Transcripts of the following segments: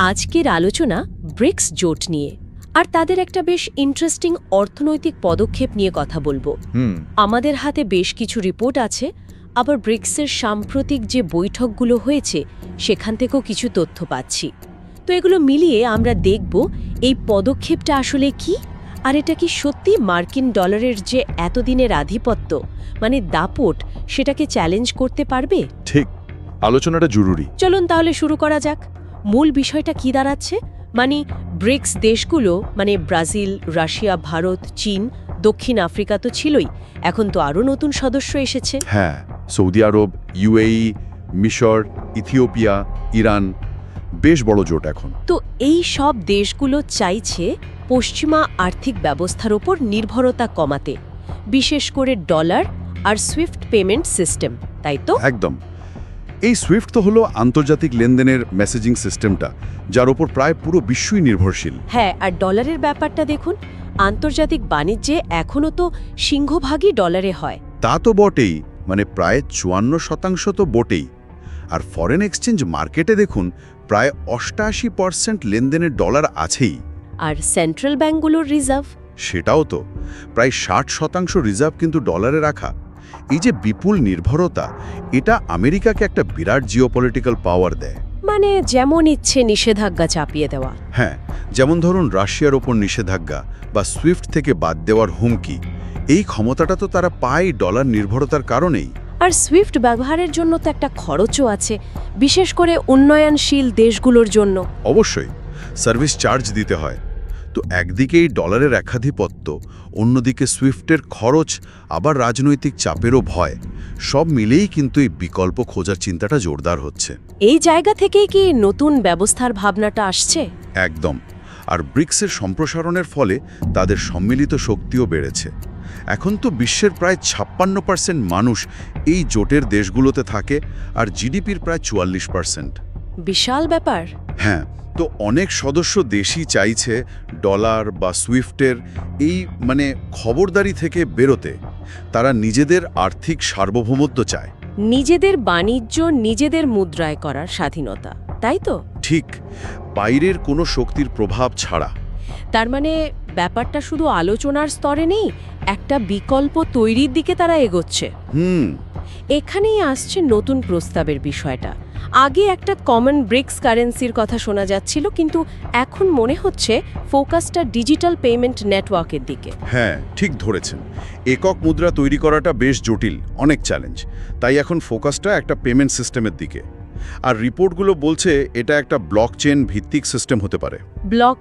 আজকের আলোচনা ব্রিক্স জোট নিয়ে। আর তাদের একটা বেশ ইন্টারেস্টিং অর্থনৈতিক পদক্ষেপ নিয়ে কথা বলব। হুম। আমাদের হাতে বেশ কিছু রিপোর্ট আছে আবার ব্রিক্সের সাম্প্রতিক যে বৈঠকগুলো হয়েছে সেখান থেকেও কিছু তথ্য পাচ্ছি। তো এগুলো মিলিয়ে আমরা দেখব এই পদক্ষেপটা আসলে কি আর এটা কি সত্যি মার্কিন ডলারের যে এতদিনের আধিপত্য মানে দাপট সেটাকে চ্যালেঞ্জ করতে পারবে? ঠিক আলোচনাটা জরুরি। চলুন তাহলে শুরু করা যাক। মূল বিষয়টা কি দাঁড়াচ্ছে? মানে ব্রিক্স দেশগুলো মানে ব্রাজিল রাশিয়া ভারত চীন দক্ষিণ আফ্রিকা তো ছিলই এখন তো আরও নতুন সদস্য এসেছে। হ্যাঁ সৌদি আরব ইউএই মিশর ইথিওপিয়া ইরান বেশ বড় জোট এখন। তো এই সব দেশগুলো চাইছে পশ্চিমা আর্থিক ব্যবস্থার ওপর নির্ভরতা কমাতে বিশেষ করে ডলার আর সুইফট পেমেন্ট সিস্টেম তাই তো? একদম। এই সুইফট তো হলো আন্তর্জাতিক লেনদেনের মেসেজিং সিস্টেমটা যার ওপর প্রায় পুরো বিশ্বই নির্ভরশীল। হ্যাঁ আর ডলারের ব্যাপারটা দেখুন আন্তর্জাতিক বাণিজ্যে এখনও তো সিংহভাগই ডলারে হয়। তা তো বটেই মানে প্রায় চুয়ান্ন শতাংশ তো বটেই। আর ফরেন এক্সচেঞ্জ মার্কেটে দেখুন প্রায় অষ্টাশি পার্সেন্ট লেনদেনের ডলার আছেই। আর সেন্ট্রাল ব্যাঙ্কগুলোর রিজার্ভ সেটাও তো প্রায় ষাট শতাংশ রিজার্ভ কিন্তু ডলারে রাখা। এই যে বিপুল নির্ভরতা এটা আমেরিকাকে একটা বিরাট জিওপলিটিক্যাল পাওয়ার দেয়। মানে যেমন ইচ্ছে নিষেধাজ্ঞা চাপিয়ে দেওয়া। হ্যাঁ যেমন ধরুন রাশিয়ার ওপর নিষেধাজ্ঞা বা সুইফট থেকে বাদ দেওয়ার হুমকি এই ক্ষমতাটা তো তারা পায় ডলার নির্ভরতার কারণেই। আর সুইফট ব্যবহারের জন্য তো একটা খরচও আছে বিশেষ করে উন্নয়নশীল দেশগুলোর জন্য। অবশ্যই সার্ভিস চার্জ দিতে হয়। তো একদিকেই ডলারের একাধিপত্য অন্যদিকে সুইফটের খরচ আবার রাজনৈতিক চাপেরও ভয়। সব মিলেই কিন্তু এই বিকল্প খোঁজার চিন্তাটা জোরদার হচ্ছে। এই জায়গা থেকেই কি নতুন ব্যবস্থার ভাবনাটা আসছে? একদম। আর ব্রিক্সের সম্প্রসারণের ফলে তাদের সম্মিলিত শক্তিও বেড়েছে। এখন তো বিশ্বের প্রায় ছাপ্পান্ন পার্সেন্ট মানুষ এই জোটের দেশগুলোতে থাকে আর জিডিপির প্রায় চুয়াল্লিশ পার্সেন্ট বিশাল ব্যাপার। হ্যাঁ তো অনেক সদস্য দেশই চাইছে ডলার বা সুইফটের এই মানে খবরদারি থেকে বেরোতে। তারা নিজেদের আর্থিক সার্বভৌমত্ব চায়। নিজেদের বাণিজ্য নিজেদের মুদ্রায় করার স্বাধীনতা তাই তো? ঠিক বাইরের কোনো শক্তির প্রভাব ছাড়া। তার মানে ব্যাপারটা শুধু আলোচনার স্তরে নেই একটা বিকল্প তৈরির দিকে তারা এগোচ্ছে। হুম এখানেই আসছে নতুন প্রস্তাবের বিষয়টা। আগে একটা কমন ব্রিক্স কারেন্সির কথা শোনা যাচ্ছিল কিন্তু এখন মনে হচ্ছে ফোকাসটা ডিজিটাল পেমেন্ট নেটওয়ার্কের দিকে। হ্যাঁ ঠিক ধরেছেন। একক মুদ্রা তৈরি করাটা বেশ জটিল অনেক চ্যালেঞ্জ তাই এখন ফোকাসটা একটা পেমেন্ট সিস্টেমের দিকে। আর রিপোর্টগুলো বলছে এটা একটা ব্লক ভিত্তিক সিস্টেম হতে পারে। ব্লক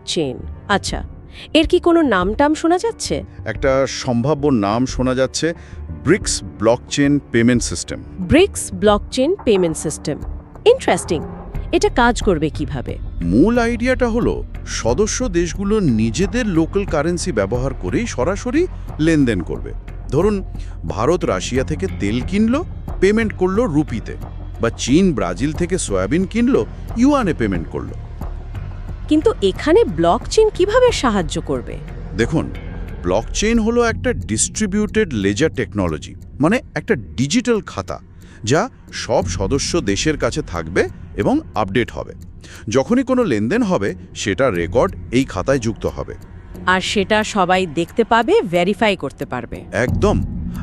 আচ্ছা। এর কি কোনো নামটাম শোনা যাচ্ছে? একটা সম্ভাব্য নাম শোনা যাচ্ছে BRICS blockchain payment system. BRICS blockchain payment system. Interesting. এটা কাজ করবে কীভাবে? মূল আইডিয়াটা হলো সদস্য দেশগুলো নিজেদের লোকাল কারেন্সি ব্যবহার করেই সরাসরি লেনদেন করবে। ধরুন ভারত রাশিয়া থেকে তেল কিনলো পেমেন্ট করল রুপিতে বা চীন ব্রাজিল থেকে সয়াবিন কিনলো ইউয়ানে পেমেন্ট করল। কিন্তু এখানে ব্লক চেন কীভাবে সাহায্য করবে? দেখুন ব্লকচেইন হলো একটা ডিস্ট্রিবিউটেড লেজার টেকনোলজি মানে একটা ডিজিটাল খাতা যা সব সদস্য দেশের কাছে থাকবে এবং আপডেট হবে। যখনই কোনো লেনদেন হবে সেটা রেকর্ড এই খাতায় যুক্ত হবে। আর সেটা সবাই দেখতে পাবে ভেরিফাই করতে পারবে। একদম।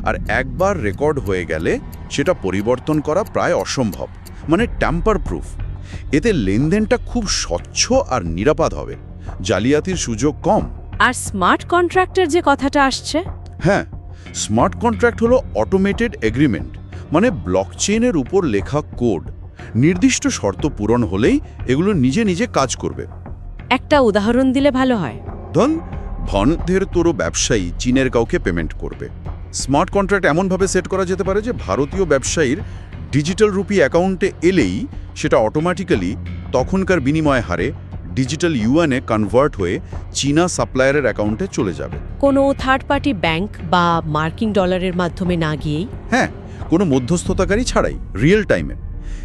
আর একবার রেকর্ড হয়ে গেলে সেটা পরিবর্তন করা প্রায় অসম্ভব মানে ট্যাম্পার প্রুফ এতে লেনদেনটা খুব স্বচ্ছ আর নিরাপদ হবে। জালিয়াতির সুযোগ কম। আর স্মার্ট কন্ট্রাক্টের যে কথাটা আসছে? হ্যাঁ স্মার্ট কন্ট্রাক্ট হলো অটোমেটেড এগ্রিমেন্ট মানে ব্লকচেইনের উপর লেখা কোড নির্দিষ্ট শর্ত পূরণ হলেই এগুলো নিজে নিজে কাজ করবে। একটা উদাহরণ দিলে ভালো হয়। ধন ভনধের তোরো ব্যবসায়ী চীনের কাউকে পেমেন্ট করবে। স্মার্ট কন্ট্রাক্ট এমনভাবে সেট করা যেতে পারে যে ভারতীয় ব্যবসায়ীর ডিজিটাল রুপি অ্যাকাউন্টে এলেই সেটা অটোমেটিক্যালি তখনকার বিনিময় হারে ডিজিটাল ইউএনে কনভার্ট হয়ে চীনা সাপ্লায়ারের অ্যাকাউন্টে চলে যাবে। কোনো থার্ড পার্টি ব্যাংক বা মার্কিং ডলারের মাধ্যমে না গিয়েই? হ্যাঁ কোনো মধ্যস্থতাকারী ছাড়াই রিয়েল টাইমে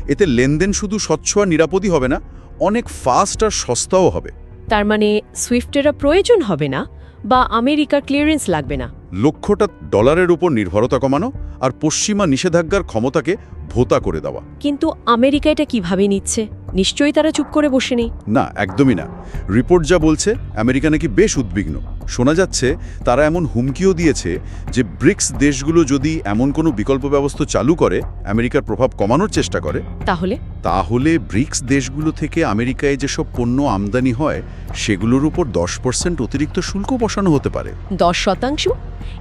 এতে লেনদেন শুধু স্বচ্ছ আর নিরাপদই হবে না অনেক ফাস্ট আর সস্তাও হবে। তার মানে সুইফটেরা প্রয়োজন হবে না? বা আমেরিকার ক্লিয়ারেন্স লাগবে না। লক্ষ্যটা ডলারের উপর নির্ভরতা কমানো আর পশ্চিমা নিষেধাজ্ঞার ক্ষমতাকে ভোতা করে দেওয়া। কিন্তু আমেরিকা এটা কীভাবে নিচ্ছে? নিশ্চয়ই তারা চুপ করে বসে নেই। না একদমই না। রিপোর্ট যা বলছে আমেরিকা নাকি বেশ উদ্বিগ্ন। শোনা যাচ্ছে তারা এমন হুমকিও দিয়েছে যে ব্রিক্স দেশগুলো যদি এমন কোনো বিকল্প ব্যবস্থা চালু করে আমেরিকার প্রভাব কমানোর চেষ্টা করে তাহলে? তাহলে ব্রিক্স দেশগুলো থেকে আমেরিকায় যেসব পণ্য আমদানি হয় সেগুলোর উপর দশ পার্সেন্ট অতিরিক্ত শুল্ক বসানো হতে পারে। দশ শতাংশ?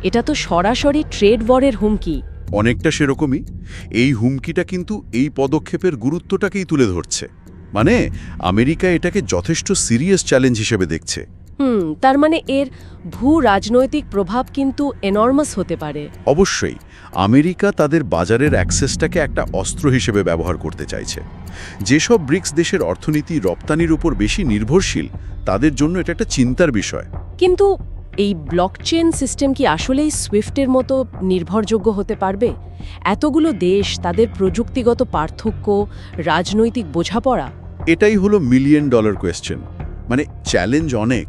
এটা তো সরাসরি ট্রেড ওয়ারের হুমকি। অনেকটা সেরকমই। এই হুমকিটা কিন্তু এই পদক্ষেপের গুরুত্বটাকেই তুলে ধরছে। মানে আমেরিকা এটাকে যথেষ্ট সিরিয়াস চ্যালেঞ্জ হিসেবে দেখছে। হুম তার মানে এর ভূ রাজনৈতিক প্রভাব কিন্তু এনর্মাস হতে পারে। অবশ্যই আমেরিকা তাদের বাজারের অ্যাক্সেসটাকে একটা অস্ত্র হিসেবে ব্যবহার করতে চাইছে। যেসব ব্রিক্স দেশের অর্থনীতি রপ্তানির উপর বেশি নির্ভরশীল তাদের জন্য এটা একটা চিন্তার বিষয়। কিন্তু এই ব্লকচেন সিস্টেম কি আসলেই সুইফটের মতো নির্ভরযোগ্য হতে পারবে? এতগুলো দেশ তাদের প্রযুক্তিগত পার্থক্য রাজনৈতিক বোঝাপড়া। এটাই হলো মিলিয়ন ডলার কোয়েশ্চেন মানে চ্যালেঞ্জ অনেক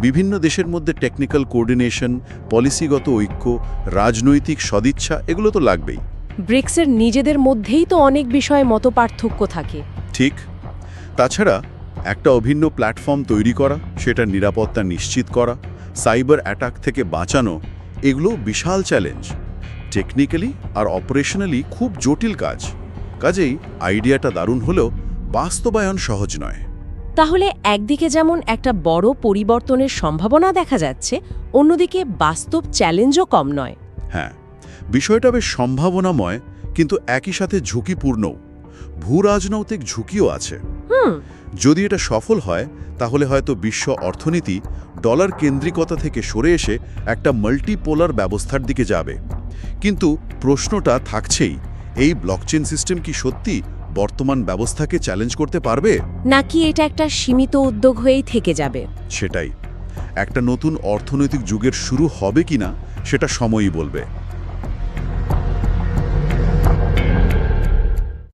বিভিন্ন দেশের মধ্যে টেকনিক্যাল কোঅর্ডিনেশন পলিসিগত ঐক্য রাজনৈতিক সদিচ্ছা এগুলো তো লাগবেই। ব্রিক্সের নিজেদের মধ্যেই তো অনেক বিষয়ে মতপার্থক্য থাকে। ঠিক। তাছাড়া একটা অভিন্ন প্ল্যাটফর্ম তৈরি করা সেটার নিরাপত্তা নিশ্চিত করা সাইবার অ্যাটাক থেকে বাঁচানো এগুলো বিশাল চ্যালেঞ্জ টেকনিক্যালি আর অপারেশনালি খুব জটিল কাজ। কাজেই আইডিয়াটা দারুণ হলেও বাস্তবায়ন সহজ নয়। তাহলে একদিকে যেমন একটা বড় পরিবর্তনের সম্ভাবনা দেখা যাচ্ছে অন্যদিকে বাস্তব চ্যালেঞ্জও কম নয়। হ্যাঁ বিষয়টা বেশ সম্ভাবনাময় কিন্তু একই সাথে ঝুঁকিপূর্ণও। ভূরাজনৈতিক ঝুঁকিও আছে। হুম। যদি এটা সফল হয় তাহলে হয়তো বিশ্ব অর্থনীতি ডলার কেন্দ্রিকতা থেকে সরে এসে একটা মাল্টিপোলার ব্যবস্থার দিকে যাবে। কিন্তু প্রশ্নটা থাকছেই এই ব্লকচেন সিস্টেম কি সত্যি বর্তমান ব্যবস্থাকে চ্যালেঞ্জ করতে পারবে? নাকি এটা একটা সীমিত উদ্যোগ হয়েই থেকে যাবে? সেটাই। একটা নতুন অর্থনৈতিক যুগের শুরু হবে কিনা সেটা সময়ই বলবে।